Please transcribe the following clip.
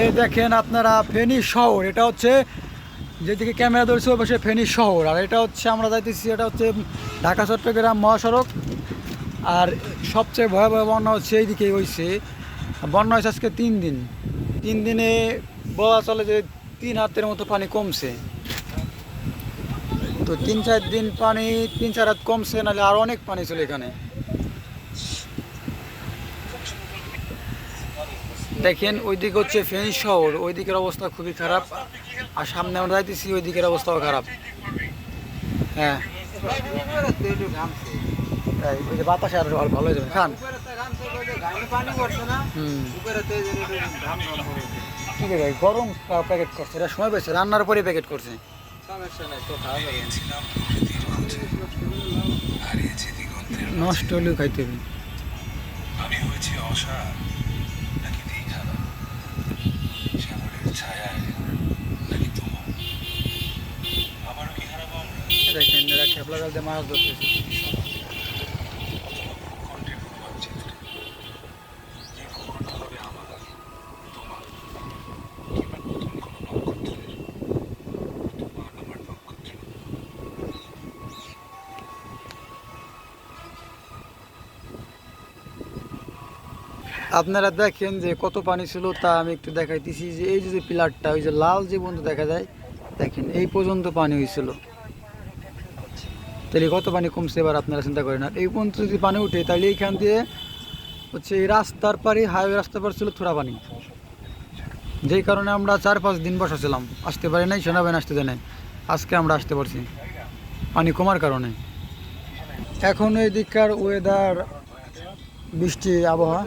এই দেখেন আপনারা ফেনী শহর, এটা হচ্ছে যেদিকে ক্যামেরা ধরছে ওই পাশে ফেনী শহর। আর এটা হচ্ছে আমরা যাইতেছি, এটা হচ্ছে ঢাকা, চট্টগ্রাম, মহাসড়ক। আর সবচেয়ে ভয়াবহ বন্যা হচ্ছে এইদিকে হয়েছে বন্যা হয়েছে আজকে তিন দিন। তিন দিনে বলা চলে যে তিন হাতের মতো পানি কমছে। তো তিন চার দিন পানি, তিন চার হাত কমছে, নাহলে আরও অনেক পানি ছিল এখানে। দেখেন, ওইদিকে হচ্ছে ফেনী শহর ওই দিকের অবস্থা খুবই খারাপ। আর সামনে আমরা যাইতেছি ওই দিকের অবস্থাও খারাপ। হ্যাঁ। ওই যে আর যাবে। খান। ঠিক আছে গরম প্যাকেট করছে। এটা সময় পেয়েছে, রান্নার প্যাকেট করছে। নষ্ট হলেও খাইতে হবে। খেপলা জাল দিয়ে মাছ ধরতেছে। আপনারা দেখেন যে কত পানি ছিল তা আমি একটু দেখাইতেছি যে এই যে পিলারটা, ওই যে লাল যে বন্ধু দেখা যায়, দেখেন এই পর্যন্ত পানি হয়েছিল তাহলে কত পানি কমছে এবার আপনারা চিন্তা করেন? আর এই পর্যন্ত যদি পানি উঠে, তাহলে এইখান দিয়ে হচ্ছে এই রাস্তার পারে হাইওয়ে রাস্তার পার ছিল থোড়া পানি। যেই কারণে আমরা চার পাঁচ দিন বসাছিলাম। আসতে পারি নাই, সেনাবাহিনী আসতে নাই। আজকে আমরা আসতে পারছি। পানি কমার কারণে। এখন এই দিককার ওয়েদার বৃষ্টি, আবহাওয়া।